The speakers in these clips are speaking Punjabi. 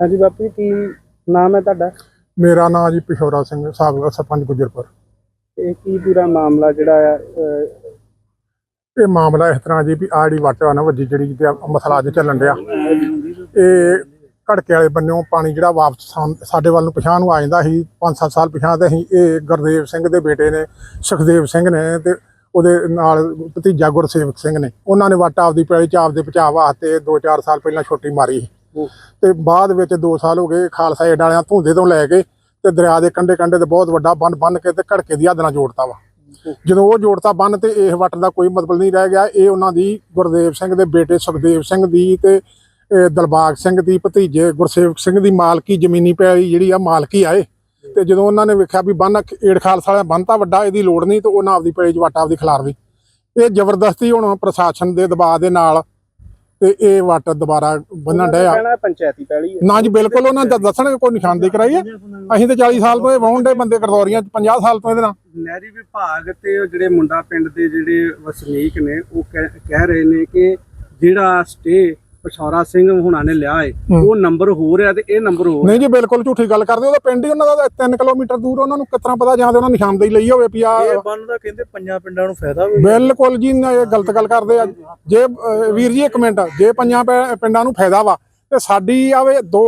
ਹਾਂਜੀ ਬਾਪੂ ਜੀ ਕੀ ਨਾਮ ਹੈ ਤੁਹਾਡਾ? ਮੇਰਾ ਨਾਮ ਜੀ ਪਿਸ਼ੋਰਾ ਸਿੰਘ ਸਾਬਕਾ ਸਰਪੰਚ ਗੁਜਰਪੁਰ। ਤੇ ਕੀ ਪੂਰਾ ਮਾਮਲਾ ਜਿਹੜਾ ਆ ਅਹ, ਇਹ ਮਾਮਲਾ ਇਸ ਤਰ੍ਹਾਂ ਜੀ ਵੀ ਆੜੀ ਵੱਟ ਆ ਨਾ ਵੱਜੀ ਜਿਹੜੀ ਤੇ ਮਸਲਾ ਅੱਜ ਚੱਲਣ ਡਿਆ। ਇਹ ਘੜਕੇ ਵਾਲੇ ਬੰਨਿਓ ਪਾਣੀ ਜਿਹੜਾ ਵਾਪਸ ਸਾਨ- ਸਾਡੇ ਵੱਲ ਨੂੰ ਪਛਾਣ ਨੂੰ ਆ ਜਾਂਦਾ ਸੀ 5-7 ਸਾਲ ਪਛਾਣ ਤੇ ਅਸੀਂ ਇਹ ਗੁਰਦੇਵ ਸਿੰਘ ਦੇ ਬੇਟੇ ਨੇ ਸੁਖਦੇਵ ਸਿੰਘ ਨੇ ਤੇ ਉਹਦੇ ਨਾਲ ਭਤੀਜਾ ਗੁਰਸੇਵਕ ਸਿੰਘ ਨੇ। ਉਹਨਾਂ ਨੇ ਵੱਟ ਆਪਦੀ ਪੈਲੀ ਚ ਆਪਦੇ ਬਚਾਅ ਵਾਸਤੇ 2-4 ਸਾਲ ਪਹਿਲਾਂ ਛੋਟੀ ਮਾਰੀ ਸੀ। ਤੇ ਬਾਅਦ ਵਿੱਚ 2 ਸਾਲ ਹੋ ਗਏ ਖਾਲਸਾ ਏਡ ਵਾਲਿਆਂ ਧੁੰਦੇ ਤੋਂ ਲੈ ਕੇ ਤੇ ਦਰਿਆ ਦੇ ਕੰਢੇ ਕੰਢੇ ਤੇ ਬਹੁਤ ਵੱਡਾ ਬੰਨ ਬੰਨ ਕੇ ਤੇ ਘੜਕੇ ਦੀ ਹੱਦ ਨਾਲ ਜੋੜਤਾ ਵਾ। ਜਦੋਂ ਉਹ ਜੋੜਤਾ ਬੰਨ ਤੇ ਇਸ ਵੱਟ ਦਾ ਕੋਈ ਮਤਲਬ ਨਹੀਂ ਰਹਿ ਗਿਆ। ਇਹ ਉਹਨਾਂ ਦੀ ਗੁਰਦੇਵ ਸਿੰਘ ਦੇ ਬੇਟੇ ਸੁਖਦੇਵ ਸਿੰਘ ਦੀ ਤੇ, ਇਹ ਦਿਲਬਾਗ ਸਿੰਘ ਦੀ ਭਤੀਜੇ ਗੁਰਸੇਵਕ ਸਿੰਘ ਦੀ ਮਾਲਕੀ ਜ਼ਮੀਨੀ ਪੈਲੀ ਜਿਹੜੀ ਆ ਮਾਲਕੀ ਆਏ ਤੇ ਜਦੋਂ ਉਹਨਾਂ ਨੇ ਵੇਖਿਆ ਵੀ ਬੰਨ ਏੜ ਖਾਲਸਾ ਵਾਲਾ ਬੰਨ ਵੱਡਾ, ਇਹਦੀ ਲੋੜ ਨਹੀਂ ਤੇ ਉਹਨਾਂ ਆਪਦੀ ਪੈਲੀ 'ਚ ਵੱਟ ਆਪਦੀ ਖਿਲਾਰ ਦੀ ਇਹ ਜ਼ਬਰਦਸਤੀ ਹੁਣ ਪ੍ਰਸ਼ਾਸਨ ਦੇ ਦਬਾਅ ਦੇ ਨਾਲ ਤੇ ਇਹ ਵੱਟ ਦੁਬਾਰਾ ਬੰਨਣ ਡਿਆ। ਕਹਿਣਾ ਪੰਚਾਇਤੀ ਪੈਲੀ ਹੈ। ਨਾ ਜੀ ਬਿਲਕੁਲ ਉਹਨਾਂ ਦਾ ਦੱਸਣ ਕੋਈ ਨਿਸ਼ਾਨਦੇਹੀ ਕਰਾਈ ਹੈ। ਅਸੀਂ ਤੇ 40 ਸਾਲ ਤੋਂ ਇਹ ਵਾਹੁਣ ਦੇ ਬੰਦੇ ਗਰਦੌਰੀਆਂ 'ਚ 50 ਸਾਲ ਤੋਂ ਇਹਦੇ ਨਾਲ। ਨਹਿਰੀ ਵਿਭਾਗ ਤੇ ਉਹ ਜਿਹੜੇ ਮੁੰਡਾ ਪਿੰਡ ਦੇ ਜਿਹੜੇ ਵਸਨੀਕ ਨੇ ਉਹ ਕਹਿ ਕਹਿ ਰਹੇ ਨੇ ਕਿ ਜਿਹੜਾ ਸਟੇ ਪਛੌਰਾ ਸਿੰਘ ਹੁਣਾਂ ਨੇ ਲਿਆ ਏ। ਉਹ ਨੰਬਰ ਹੋ ਰਿਹਾ ਤੇ ਇਹ ਨੰਬਰ ਹੋ ਨਹੀਂ ਜੀ ਬਿਲਕੁਲ ਝੂਠੀ ਗੱਲ ਕਰਦੇ ਉਹਦਾ ਪਿੰਡ ਹੀ ਉਹਨਾਂ ਦਾ 3 ਕਿਲੋਮੀਟਰ ਦੂਰ ਉਹਨਾਂ ਨੂੰ ਕਿਤਨਾ ਪਤਾ ਜਾਂ ਤੇ ਉਹਨਾਂ ਨਿਸ਼ਾਨਦੇਹੀ ਲਈ ਹੋਵੇ ਵੀ ਆ ਬੰਨ ਦਾ ਕਹਿੰਦੇ ਪੰਜਾਂ ਪਿੰਡਾਂ ਨੂੰ ਫਾਇਦਾ ਵੀ ਬਿਲਕੁਲ ਜੀ ਇਹ ਗਲਤ ਗੱਲ ਕਰਦੇ ਆ। ਜੇ ਵੀਰ ਜੀ ਇੱਕ ਮਿੰਟ ਜੇ ਪੰਜਾਂ ਪਿੰਡਾਂ ਨੂੰ ਫਾਇਦਾ ਵਾ ਤੇ ਸਾਡੀ ਆਵੇ ਦੋ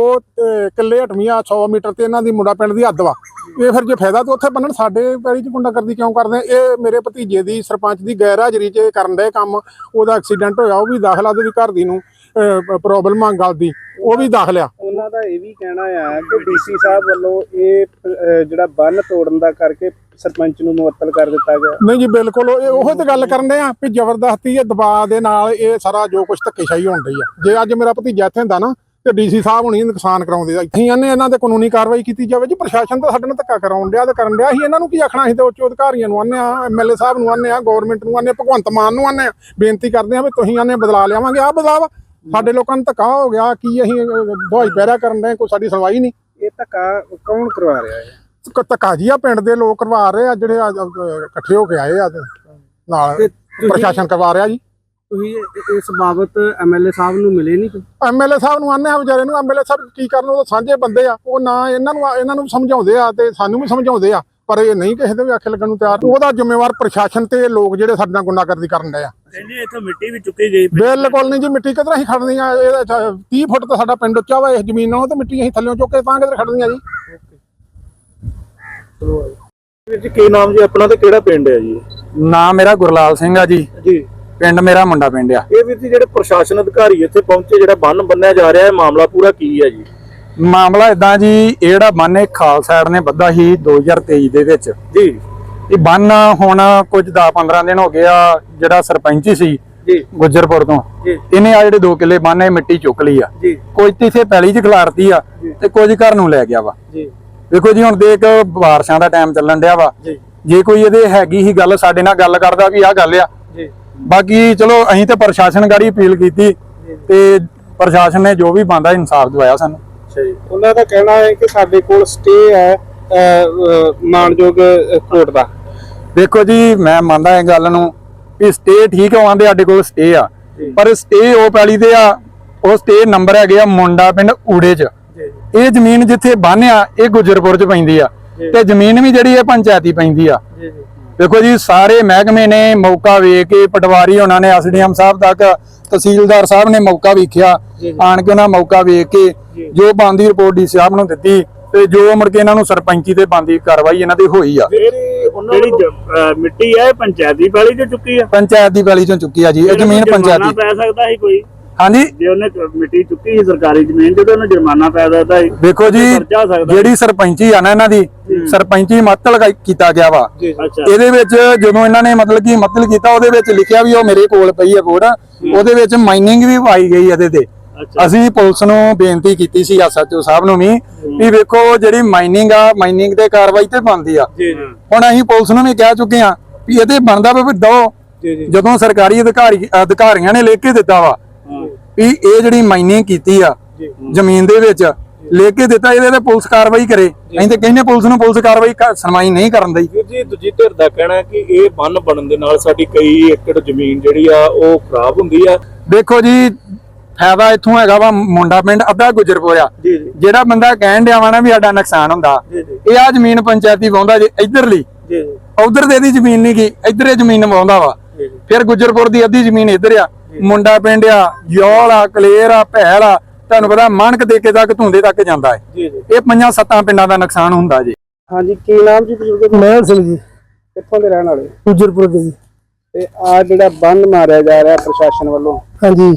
ਕਿੱਲੇ ਹਟਵੀਆਂ 100 ਮੀਟਰ ਤੇ ਇਹਨਾਂ ਦੀ ਮੁੰਡਾ ਪਿੰਡ ਦੀ ਹੱਦ ਵਾ। ਇਹ ਫਿਰ ਜੇ ਫਾਇਦਾ ਤਾਂ ਉੱਥੇ ਬੰਨਣ ਸਾਡੇ ਪੈਲੀ ਚ ਗੁੰਡਾ ਕਰਦੀ ਕਿਉਂ ਕਰਦੇ ਆ? ਇਹ ਮੇਰੇ ਭਤੀਜੇ ਦੀ ਸਰਪੰਚ ਦੀ ਗੈਰ ਹਾਜ਼ਰੀ 'ਚ ਇਹ ਕਰਨ ਦੇ ਕੰਮ। ਉਹਦਾ ਐਕਸੀਡੈਂਟ ਹੋਇਆ ਉਹ ਵੀ ਦਾਖਲਾ ਉਹਦੇ ਵੀ ਘਰ ਦੀ ਨੂੰ। ਪ੍ਰੋਬਲਮ ਆ ਗੱਲ ਦੀ ਉਹ ਵੀ ਦਾਖਲਿਆ ਉਹਨਾਂ ਦਾ ਇਹ ਵੀ ਕਹਿਣਾ ਆ ਕਿ ਡੀਸੀ ਸਾਹਿਬ ਵੱਲੋਂ ਇਹ ਜਿਹੜਾ ਬੰਨ ਤੋੜਨ ਦਾ ਕਰਕੇ ਸਰਪੰਚ ਨੂੰ ਮੁਅੱਤਲ ਕਰ ਦਿੱਤਾ ਗਿਆ। ਨਹੀਂ ਜੀ ਬਿਲਕੁਲ ਉਹ ਤੇ ਗੱਲ ਕਰਨ ਦੇ ਆ ਵੀ ਜ਼ਬਰਦਸਤੀ ਇਹ ਦਬਾਅ ਦੇ ਨਾਲ ਇਹ ਸਾਰਾ ਜੋ ਕੁਝ ਧੱਕੇਸ਼ਾਹੀ ਹੋਣ ਡਈ ਆ। ਜੇ ਅੱਜ ਮੇਰਾ ਭਤੀਜਾ ਇੱਥੇ ਹੁੰਦਾ ਨਾ ਤੇ ਡੀਸੀ ਸਾਹਿਬ ਹੁਣੀ ਨੁਕਸਾਨ ਕਰਾਉਂਦੇ ਆ। ਇੱਥੇ ਆਨੇ ਇਹਨਾਂ ਤੇ ਕਾਨੂੰਨੀ ਕਾਰਵਾਈ ਕੀਤੀ ਜਾਵੇ ਜੀ ਪ੍ਰਸ਼ਾਸਨ ਤਾਂ ਸਾਡੇ ਨਾਲ ਧੱਕਾ ਕਰਾਉਣ ਡਿਆ ਤੇ ਕਰਨ ਡਿਆ ਸੀ। ਇਹਨਾਂ ਨੂੰ ਕੀ ਆਖਣਾ ਸੀ ਤੇ ਉੱਚ ਅਧਿਕਾਰੀਆਂ ਨੂੰ ਆਨੇ ਆ ਐਮਐਲਏ ਸਾਹਿਬ ਨੂੰ ਆਨੇ ਆ ਗਵਰਨਮੈਂਟ ਨੂੰ ਆਨੇ ਆ ਭਗਵੰਤ ਮਾਨ ਨੂੰ ਆਨੇ ਆ। ਬੇਨਤੀ ਕਰਦੇ ਆ ਵੀ ਤੁਸੀਂ ਆਨੇ ਬਦਲਾ ਲਿਆਵਾਂਗੇ। ਆ ਬਦਲਾਵ ਸਾਡੇ ਲੋਕਾਂ ਨੂੰ ਧੱਕਾ ਹੋ ਗਿਆ ਕੀ ਅਸੀਂ ਦਵਾਈ ਪੈਰਾ ਕਰਨ ਦੇ ਕੋਈ ਸਾਡੀ ਸੁਣਵਾਈ ਨਹੀਂ। ਇਹ ਧੱਕਾ ਕੌਣ ਕਰਵਾ ਰਿਹਾ ਹੈ? ਕ- ਧੱਕਾ ਜੀ ਆ ਪਿੰਡ ਦੇ ਲੋਕ ਕਰਵਾ ਰਹੇ ਆ ਜਿਹੜੇ ਇਕੱਠੇ ਹੋ ਕੇ ਆਏ ਆ ਨਾਲ ਪ੍ਰਸ਼ਾਸਨ ਕਰਵਾ ਰਿਹਾ ਜੀ। ਤੁਸੀਂ ਇਸ ਬਾਬਤ ਐਮਐਲਏ ਸਾਹਿਬ ਨੂੰ ਮਿਲੇ ਨਹੀਂ ਐਮਐਲਏ ਸਾਹਿਬ ਨੂੰ ਆਨੇ ਆ ਵਿਚਾਰੇ ਨੂੰ ਐਮਐਲਏ ਸਾਹਿਬ ਕੀ ਕਰਨ ਉਹ ਸਾਂਝੇ ਬੰਦੇ ਆ ਉਹ ਨਾ ਇਹਨਾਂ ਨੂੰ ਇਹਨਾਂ ਨੂੰ ਸਮਝਾਉਂਦੇ ਆ ਤੇ ਸਾਨੂੰ ਵੀ ਸਮਝਾਉਂਦੇ ਆ ਪਰ ਇਹ ਨਹੀਂ ਕਿਸੇ ਦੇ ਵੀ ਆਖੇ ਲੱਗਣ ਨੂੰ ਤਿਆਰ। ਉਹਦਾ ਜ਼ਿੰਮੇਵਾਰ ਪ੍ਰਸ਼ਾਸਨ ਤੇ ਲੋਕ ਜਿਹੜੇ ਸਾਡੇ ਨਾਲ ਗੁੰਡਾਗਰਦੀ ਕਰਨ ਡਏ ਆ। ਕਹਿੰਦੇ ਇੱਥੋਂ ਮਿੱਟੀ ਵੀ ਚੁੱਕੀ ਗਈ ਬਿਲਕੁਲ ਨਹੀਂ ਜੀ ਮਿੱਟੀ ਕਿਧਰ ਅਸੀਂ ਖੜਨੀ ਆ? ਇਹ ਤਾਂ 30 ਫੁੱਟ ਤਾਂ ਸਾਡਾ ਪਿੰਡ ਉੱਚਾ ਵਾ ਇਸ ਜ਼ਮੀਨ ਨਾਲੋਂ ਤੇ ਮਿੱਟੀ ਅਸੀਂ ਥੱਲੇੋਂ ਚੁੱਕ ਕੇ ਤਾਂ ਕਿਧਰ ਖੜਨੀ ਆ ਜੀ? ਵੀਰ ਜੀ ਕੀ ਨਾਮ ਜੀ? ਆਪਣਾ ਤੇ ਕਿਹੜਾ ਪਿੰਡ ਹੈ ਜੀ? ਨਾਮ ਮੇਰਾ ਗੁਰਲਾਲ ਸਿੰਘ ਆ ਜੀ। ਜੀ। ਪਿੰਡ ਮੇਰਾ ਮੁੰਡਾ ਪਿੰਡ ਆ। ਇਹ ਵੀਰ ਜੀ ਜਿਹੜੇ ਪ੍ਰਸ਼ਾਸਨ ਅਧਿਕਾਰੀ ਇੱਥੇ ਪਹੁੰਚੇ ਜਿਹੜਾ ਬੰਨ ਬੰਨਿਆ ਜਾ ਰਿਹਾ ਹੈ ਮਾਮਲਾ ਪੂਰਾ ਕੀ ਹੈ ਜੀ? ਮਾਮਲਾ ਇਦਾਂ ਜੀ ਇਹ ਜਿਹੜਾ ਬੰਨ ਇਹ ਖਾਲਸਾ ਏਡ ਨੇ ਬੱਧਾ ਸੀ 2023 ਦੇ ਵਿੱਚ। ਜੀ। ਇਹ ਬੰਨ ਹੁਣ ਕੁਝ 10-15 ਦਿਨ ਹੋ ਗਿਆ ਜਿਹੜਾ ਸਰਪੰਚ ਸੀ ਜੀ। ਗੁੱਜਰਪੁਰ ਤੋਂ। ਜੀ। ਇਹਨੇ ਆ ਜਿਹੜੇ 2 ਕਿੱਲੇ ਬੰਨ ਮਿੱਟੀ ਚੁੱਕ ਲਈ ਆ। ਜੀ। ਕੁਝ ਤੇ ਇਥੇ ਪੈਲੀ 'ਚ ਖਿਲਾਰਤੀ ਆ ਤੇ ਕੁਝ ਘਰ ਨੂੰ ਲੈ ਗਿਆ ਵਾ। ਜੀ। ਵੇਖੋ ਜੀ ਹੁਣ ਦੇਖ ਬਾਰਿਸ਼ਾਂ ਦਾ ਟਾਈਮ ਚੱਲਣ ਡਿਆ ਵਾ। ਜੀ। ਜੇ ਕੋਈ ਇਹਦੇ ਹੈਗੀ ਹੀ ਗੱਲ ਸਾਡੇ ਨਾਲ ਗੱਲ ਕਰਦਾ ਵੀ ਆਹ ਗੱਲ ਆ। ਜੀ। ਬਾਕੀ ਚਲੋ ਅਸੀਂ ਤੇ ਪ੍ਰਸ਼ਾਸਨ ਗਾੜੀ ਅਪੀਲ ਕੀਤੀ ਤੇ ਪ੍ਰਸ਼ਾਸਨ ਨੇ ਜੋ ਵੀ ਬੰਦਾ ਇਨਸਾਫ ਦਵਾਇਆ ਸਾਨੂੰ। ਜੀ। ਉਹਨਾਂ ਦਾ ਕਹਿਣਾ ਹੈ ਕਿ ਸਾਡੇ ਕੋਲ ਸਟੇ ਹੈ ਮਾਨਯੋਗ ਕੋਰਟ ਦਾ। ਦੇਖੋ ਜੀ ਮੈਂ ਮੰਨਦਾ ਇਹ ਗੱਲ ਨੂੰ ਵੀ ਸਟੇ ਠੀਕ ਆਉਂਦੇ ਸਾਡੇ ਕੋਲ ਸਟੇ ਆ। ਪਰ ਸਟੇ ਉਹ ਪੈਲੀ ਦੇ ਆ ਉਹ ਸਟੇ ਨੰਬਰ ਹੈਗੇ ਆ ਮੁੰਡਾ ਪਿੰਡ ਊੜੇ ਚ। ਇਹ ਜ਼ਮੀਨ ਜਿੱਥੇ ਬੰਨ ਆ ਇਹ ਗੁਜਰਪੁਰ ਚ ਪੈਂਦੀ ਆ। ਤੇ ਜ਼ਮੀਨ ਵੀ ਜਿਹੜੀ ਇਹ ਪੰਚਾਇਤੀ ਪੈਂਦੀ ਆ। ਦੇਖੋ ਜੀ ਸਾਰੇ ਮਹਿਕਮੇ ਨੇ ਮੌਕਾ ਵੇਖ ਕੇ ਪਟਵਾਰੀ ਉਹਨਾਂ ਨੇ ਐਸਡੀਐਮ ਸਾਹਿਬ ਤੱਕ ਤਹਿਸੀਲਦਾਰ ਸਾਹਿਬ ਨੇ ਮੌਕਾ ਵੇਖਿਆ। ਆਣ ਕੇ ਉਹਨਾਂ ਮੌਕਾ ਵੇਖ ਕੇ ਜੋ। ਬੰਦੀ ਰਿਪੋਰਟ ਡੀ ਸਾਹਿਬ ਨੂੰ ਦਿੱਤੀ ਤੇ ਜੋ ਮੁੜ ਕੇ ਇਹਨਾਂ ਨੂੰ ਸਰਪੰਚੀ ਤੇ ਬੰਦੀ ਕਾਰਵਾਈ ਇਹਨਾਂ ਦੀ ਹੋਈ ਆ। ਜਿਹੜੀ ਜ- ਅਹ ਮਿੱਟੀ ਹੈ ਇਹ ਪੰਚਾਇਤੀ ਪੈਲੀ ਚ ਚੁੱਕੀ ਆ? ਪੰਚਾਇਤ ਦੀ ਪੈਲੀ ਚੋਂ ਚੁੱਕੀ ਆ ਜੀ ਇਹ ਜ਼ਮੀਨ ਜੁਰਮਾਨਾ ਪੰਚਾਇਤੀ। ਪੈ ਸਕਦਾ ਸੀ ਕੋਈ? ਹਾਂਜੀ। ਜੇ ਉਹਨੇ ਮਿੱਟੀ ਚੁੱਕੀ ਸੀ ਸਰਕਾਰੀ ਜ਼ਮੀਨ ਤੇ ਤਾਂ ਉਹਨੂੰ ਜੁਰਮਾਨਾ ਪੈ ਸਕਦਾ ਸੀ ਦੇਖੋ ਜੀ ਖਰਚਾ ਹੋ ਸਕਦਾ ਜਿਹੜੀ ਸਰਪੰਚੀ ਆ ਨਾ ਇਹਨਾਂ ਦੀ ਸਰਪੰਚੀ ਮਤਲ ਕੀਤਾ ਗਿਆ ਵਾ। ਅੱਛਾ। ਇਹਦੇ ਵਿੱਚ ਜਦੋਂ ਇਹਨਾਂ ਨੇ ਮਤਲਬ ਕਿ ਮਤਲ ਕੀਤਾ ਉਹਦੇ ਵਿੱਚ ਲਿਖਿਆ ਵੀ ਉਹ ਮੇਰੇ ਕੋਲ ਪਈ ਹੈ ਕੋਡ ਉਹਦੇ ਵਿੱਚ ਮਾਈਨਿੰਗ ਵੀ ਪਾਈ ਗਈ ਇਹਦੇ ਤੇ। ਅੱਛਾ। ਅਸੀਂ ਪੁਲਿਸ ਨੂੰ ਬੇਨਤੀ ਕੀਤੀ ਸੀ ਐਸਐਚਓ ਸਾਹਿਬ ਨੂੰ ਵੀ ਵੀ ਵੇਖੋ ਜਿਹੜੀ ਮਾਈਨਿੰਗ ਆ ਮਾਈਨਿੰਗ ਤੇ ਕਾਰਵਾਈ ਤੇ ਬਣਦੀ ਆ। ਹੁਣ ਅਸੀਂ ਪੁਲਿਸ ਨੂੰ ਵੀ ਕਹਿ ਚੁੱਕੇ ਆ ਵੀ ਇਹਦੇ ਬਣਦਾ ਵੀ ਦੋ। ਜਦੋਂ ਸਰਕਾਰੀ ਅਧਿਕਾਰੀ ਅਧਿਕਾਰੀਆਂ ਨੇ ਲਿਖ ਕੇ ਦਿੱਤਾ ਵਾ ਵੀ ਇਹ ਜਿਹੜੀ ਮਾਈਨਿੰਗ ਕੀਤੀ ਆ ਜ਼ਮੀਨ ਦੇ ਵਿੱਚ ਲਿਖ ਕੇ ਦਿੱਤਾ ਇਹਦੇ ਤੇ ਪੁਲਿਸ ਕਾਰਵਾਈ ਕਰੇ। ਅਸੀਂ ਤੇ ਕਹਿੰਦੇ ਪੁਲਿਸ ਨੂੰ ਪੁਲਿਸ ਕਾਰਵਾਈ ਕਰ- ਸੁਣਵਾਈ ਨਹੀਂ ਕਰਨ ਦੀ ਵੀਰ ਜੀ ਦੂਜੀ ਧਿਰ ਦਾ ਕਹਿਣਾ ਕਿ ਇਹ ਬੰਨ ਬਣਨ ਦੇ ਨਾਲ ਸਾਡੀ ਕਈ ਏਕੜ ਜ਼ਮੀਨ ਜਿਹੜੀ ਆ ਉਹ ਖਰਾਬ ਹੁੰਦੀ ਆ। ਦੇਖੋ ਜੀ ਫਾਇਦਾ ਇੱਥੋਂ ਹੈਗਾ ਵਾ ਮੁੰਡਾ ਪਿੰਡ ਅੱਧਾ ਗੁਜਰਪੁਰ ਆ। ਜੀ ਜੀ। ਜਿਹੜਾ ਬੰਦਾ ਕਹਿਣ ਡਿਆ ਵਾ ਨਾ ਵੀ ਸਾਡਾ ਨੁਕਸਾਨ ਹੁੰਦਾ ਇਹ ਆ ਜ਼ਮੀਨ ਪੰਚਾਇਤੀ ਵਾਹੁੰਦਾ ਜੇ ਇਧਰਲੀ। ਉਧਰ ਤੇ ਇਹਦੀ ਜ਼ਮੀਨ ਨਹੀਂ ਗਈ ਇੱਧਰ ਇਹ ਜ਼ਮੀਨ ਵਾਹੁੰਦਾ ਵਾ। ਫਿਰ ਗੁਜਰਪੁਰ ਦੀ ਅੱਧੀ ਜ਼ਮੀਨ ਇੱਧਰ ਆ। ਮੁੰਡਾ ਪਿੰਡ ਆ ਯੋਲ ਆ ਕਲੇਰ ਆ ਭੈਲ ਆ ਤੁਹਾਨੂੰ ਪਤਾ ਮਾਨਕ ਦੇ ਕੇ ਤੱਕ ਧੁੰਦੇ ਤੱਕ ਜਾਂਦਾ ਹੈ। ਇਹ ਪੰਜਾਂ ਸੱਤਾਂ ਪਿੰਡਾਂ ਦਾ ਨੁਕਸਾਨ ਹੁੰਦਾ ਜੀ। ਹਾਂਜੀ ਕੀ ਨਾਮ ਜੀ ਬਜ਼ੁਰਗ? ਮਹਿਲ ਸਿੰਘ ਜੀ। ਕਿੱਥੋਂ ਦੇ ਰਹਿਣ ਵਾਲੇ? ਗੁਜਰਪੁਰ ਦੇ ਜੀ। ਤੇ ਆ ਜਿਹੜਾ ਬੰਨ ਮਾਰਿਆ ਜਾ ਰਿਹਾ ਪ੍ਰਸ਼ਾਸਨ ਵੱਲੋਂ। ਹਾਂਜੀ।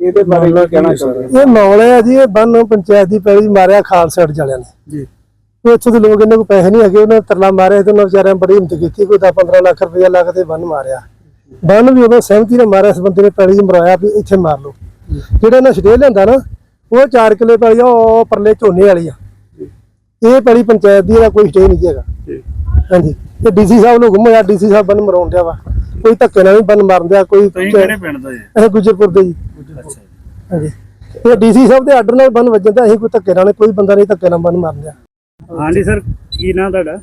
ਇਹਦੇ ਬਾਰੇ ਕੀ ਕਹਿਣਾ ਚਾਹੁੰਦੇ ਇਹ ਮਾਮਲਾ ਹੈ ਜੀ ਇਹ ਬੰਨ ਪੰਚਾਇਤ ਦੀ ਪੈਲੀ ਮਾਰਿਆ ਖਾਲਸਾ ਅੜ ਵਾਲਿਆਂ ਨੇ। ਜੀ। ਉਹ ਇੱਥੋਂ ਦੇ ਲੋਕ ਇਹਨਾਂ ਕੋਲ ਪੈਸੇ ਨਹੀਂ ਹੈਗੇ ਉਹਨਾਂ ਤਰਲਾ ਮਾਰਿਆ ਤੇ ਉਹਨਾਂ ਵਿਚਾਰਿਆਂ ਬੜੀ ਹਿੰਮਤ ਕੀਤੀ ਕੋਈ 10 15 ਲੱਖ ਰੁਪਇਆ ਲੱਗ ਤੇ ਬੰਨ ਮਾਰਿਆ। ਬੰਨ ਵੀ ਉਦੋਂ ਸਹਿਮਤੀ ਨਾਲ ਮਾਰਿਆ ਇਸ ਬੰਦੇ ਨੇ ਪੈਲੀ ਚ ਮਰਾਇਆ ਵੀ ਇੱਥੇ ਮਾਰ ਲਓ। ਜਿਹੜਾ ਇਹਨਾਂ ਸਟੇ ਲੈਂਦਾ ਨਾ ਉਹ 4 ਕਿੱਲੇ ਪੈਲੀ ਆ ਉਹ ਪਰਲੇ ਝੋਨੇ ਵਾਲੀ ਆ। ਇਹ ਪੈਲੀ ਪੰਚਾਇਤ ਦੀ ਇਹਦਾ ਕੋਈ ਸਟੇ ਨਹੀਂ ਜੀ ਹੈਗਾ। ਜੀ। ਹਾਂਜੀ। ਤੇ ਡੀਸੀ ਸਾਹਿਬ ਨੂੰ ਘੁੰਮਿਆ ਡੀਸੀ ਸਾਹਿਬ ਬੰਨ ਮਰਾਉਣ ਡਿਆ ਵਾ। ਕੋਈ ਧੱਕੇ ਨਾਲ ਵੀ ਬੰਨ ਮਾਰਨ ਡਿਆ ਕੋਈ ਤੁਸੀਂ ਕਿਹੜੇ ਪਿੰਡ ਦਾ ਜੀ? ਇਹ ਗੁਜਰਪੁਰ ਦੇ ਜੀ। ਹਾਂਜੀ। ਇਹ ਡੀਸੀ ਸਾਹਿਬ ਦੇ ਆਰਡਰ ਨਾਲ ਬੰਨ ਵੱਜਣ ਦਾ ਅਸੀਂ ਕੋਈ ਧੱਕੇ ਨਾਲ ਕੋਈ ਬੰਦਾ ਨਹੀਂ ਧੱਕੇ ਨਾਲ ਬੰਨ ਮਾਰਨ। ਡਿਆ ਹਾਂਜੀ ਸਰ ਕੀ ਨਾਮ ਤੁਹਾਡਾ?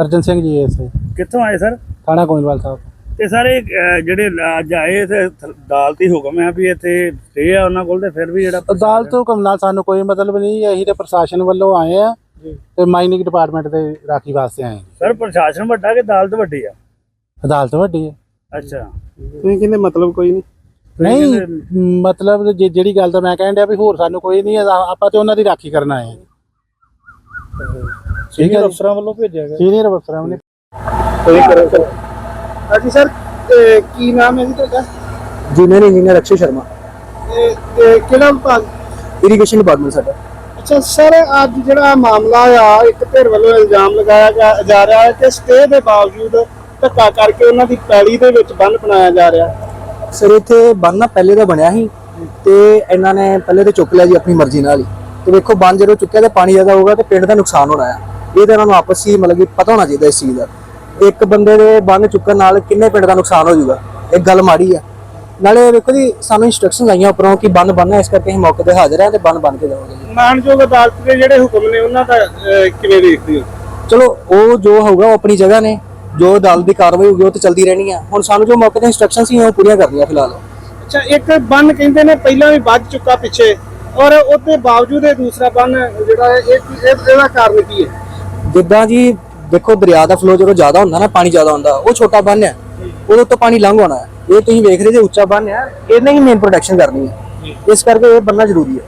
ਅਰਜਨ ਸਿੰਘ ਜੀ ਐਸਏ ਕਿੱਥੋਂ ਆਏ ਸਰ? ਥਾਣਾ ਗੋਇੰਦਵਾਲ ਸਾਹਿਬ। ਤੇ ਸਾਰੇ ਜਿਹੜੇ ਅੱਜ ਆਏ ਤੇ ਅਦਾਲਤੀ ਹੁਕਮ ਹੈ ਵੀ ਇੱਥੇ ਸਟੇ ਆ ਉਹਨਾਂ ਕੋਲ ਤੇ ਫਿਰ ਵੀ ਜਿਹੜਾ ਅਦਾਲਤ ਤੋਂ ਹੁਕਮ ਨਾਲ ਸਾਨੂੰ ਕੋਈ ਮਤਲਬ ਨਹੀਂ ਅਸੀਂ ਤੇ ਪ੍ਰਸ਼ਾਸਨ ਵੱਲੋਂ ਆਏ ਆ ਤੇ ਮਾਈਨਿੰਗ ਡਿਪਾਰਟਮੈਂਟ ਦੇ ਰਾਖੀ ਵਾਸਤੇ ਆਏ ਹਾਂ ਸਰ ਪ੍ਰਸ਼ਾਸਨ ਵੱਡਾ ਕਿ ਅਦਾਲਤ ਵੱਡੀ ਆ? ਅਦਾਲਤ ਵੱਡੀ ਹੈ ਅੱਛਾ। ਤੁਸੀਂ ਕਹਿੰਦੇ ਮਤਲਬ ਕੋਈ ਨਹੀਂ। ਨਹੀਂ ਮਤਲਬ ਜੇ- ਜਿਹੜੀ ਗੱਲ ਤਾਂ ਮੈਂ ਕਹਿਣ ਡਿਆ ਵੀ ਹੋਰ ਸਾਨੂੰ ਕੋਈ ਨਹੀਂ ਆ- ਆਪਾਂ ਤੇ ਉਹਨਾਂ ਦੀ ਰਾਖੀ ਕਰਨ ਆਏ ਆ ਠੀਕ ਹੈ ਅਫਸਰਾਂ ਵੱਲੋਂ ਭੇਜਿਆ ਗਿਆ। ਸੀਨੀਅਰ ਅਫਸਰਾਂ ਨੇ ਕੋਈ ਕਰੋ। ਸਰ ਹਾਂਜੀ ਸਰ ਕੀ ਨਾਮ ਹੈ ਜੀ ਤੁਹਾਡਾ? Junior engineer Akshay Sharma. ਤੇ- ਤੇ ਕਿਹੜਾ ਵਿਭਾਗ? ਇਰੀਗੇਸ਼ਨ ਡਿਪਾਰਟਮੈਂਟ ਸਾਡਾ। ਅੱਛਾ ਸਰ ਅੱਜ ਜਿਹੜਾ ਮਾਮਲਾ ਆ ਇੱਕ ਧਿਰ ਵੱਲੋਂ ਇਲਜ਼ਾਮ ਲਗਾਇਆ ਜਾ- ਜਾ ਰਿਹਾ ਹੈ ਕਿ ਸਟੇ ਦੇ ਬਾਵਜੂਦ ਧੱਕਾ ਕਰਕੇ ਉਹਨਾਂ ਦੀ ਪੈਲੀ ਦੇ ਵਿੱਚ ਬੰਨ ਬਣਾਇਆ ਜਾ ਰਿਹਾ। ਸਰ ਇੱਥੇ ਬੰਨ ਨਾ ਪਹਿਲੇ ਦਾ ਬਣਿਆ ਸੀ ਤੇ ਇਹਨਾਂ ਨੇ ਪਹਿਲੇ ਤੇ ਚੁੱਕ ਲਿਆ ਜੀ ਆਪਣੀ ਮਰਜ਼ੀ ਨਾਲ ਹੀ। ਤੇ ਵੇਖੋ ਬੰਨ ਜਦੋਂ ਚੁੱਕਿਆ ਤੇ ਪਾਣੀ ਜ਼ਿਆਦਾ ਹੋਊਗਾ ਤੇ ਪਿੰਡ ਦਾ ਨੁਕਸਾਨ ਹੋਣਾ ਆ। ਇਹ ਤਾਂ ਇਹਨਾਂ ਨੂੰ ਆਪਸ ਹੀ ਮਤਲਬ ਕਿ ਪਤਾ ਹੋਣਾ ਚਾਹੀਦਾ ਇਸ ਚੀਜ਼ ਦਾ। ਇੱਕ ਬੰਦੇ ਦੇ ਬੰਨ ਚੁੱਕਣ ਨਾਲ ਕਿੰਨੇ ਪਿੰਡ ਦਾ ਨੁਕਸਾਨ ਹੋ ਜਾਊਗਾ? ਇਹ ਗੱਲ ਮਾੜੀ ਆ। ਨਾਲੇ ਵੇਖੋ ਜੀ ਸਾਨੂੰ ਇਨਸਟਰਕਸ਼ਨ ਆਈਆਂ ਉੱਪਰੋਂ ਕਿ ਬੰਨ ਬੰਨ੍ਹਣਾ ਇਸ ਕਰਕੇ ਅਸੀਂ ਮੌਕੇ ਤੇ ਹਾਜ਼ਰ ਹਾਂ ਤੇ ਬੰਨ ਬੰਨ ਕੇ ਜਾਵਾਂਗੇ ਜੀ। ਮਾਨਯੋਗ ਅਦਾਲਤ ਦੇ ਜਿਹੜੇ ਹੁਕਮ ਨੇ ਉਹਨਾਂ ਦਾ ਅਹ, ਕਿਵੇਂ ਦੇਖਦੇ ਹੋ? ਚਲੋ ਉਹ ਜੋ ਹੋਊਗਾ ਉਹ ਆਪਣੀ ਜਗ੍ਹਾ ਨੇ। ਜੋ ਅਦਾਲਤ ਦੀ ਕਾਰਵਾਈ ਹੋਊਗੀ ਉਹ ਤੇ ਚਲਦੀ ਰਹਿਣੀ ਆ। ਹੁਣ ਸਾਨੂੰ ਜੋ ਮੌਕੇ ਤੇ ਇਨਸਟਰਕਸ਼ਨ ਸੀ ਉਹ ਪੂਰੀਆਂ ਕਰਨੀਆਂ ਫਿਲਹਾਲ। ਅੱਛਾ ਇੱਕ ਬੰਨ ਕਹਿੰਦੇ ਨੇ ਪਹਿਲਾਂ ਵੀ ਵੱਜ ਚੁੱਕਾ ਪਿੱਛੇ ਔਰ ਉਹਦੇ ਬਾਵਜੂਦ ਇਹ ਦੂਸਰਾ ਬੰਨ ਜਿਹੜਾ ਹੈ ਇਹ ਇਹ- ਇਹਦਾ ਕਾਰਨ ਕੀ ਹੈ? ਜਿੱਦਾਂ ਜੀ ਦੇਖੋ ਦਰਿਆ ਦਾ ਫਲੋ ਜਦੋਂ ਜ਼ਿਆਦਾ ਹੁੰਦਾ ਨਾ ਪਾਣੀ ਜ਼ਿਆਦਾ ਹੁੰਦਾ ਉਹ ਛੋਟਾ ਬੰਨ ਹੈ। ਉਹਦੇ ਤੋਂ ਪਾਣੀ ਲੰਘ ਆਉਣਾ ਹੈ। ਇਹ ਤੁਸੀਂ ਵੇਖ ਰਹੇ ਜੇ ਉੱਚਾ ਬੰਨ ਹੈ ਇਹਨੇ ਹੀ ਮੇਨ ਪ੍ਰੋਟੈਕਸ਼ਨ ਕਰਨੀ ਹੈ। ਇਸ ਕਰਕੇ ਇਹ ਬੰਨਣਾ ਜ਼ਰੂਰੀ ਹੈ।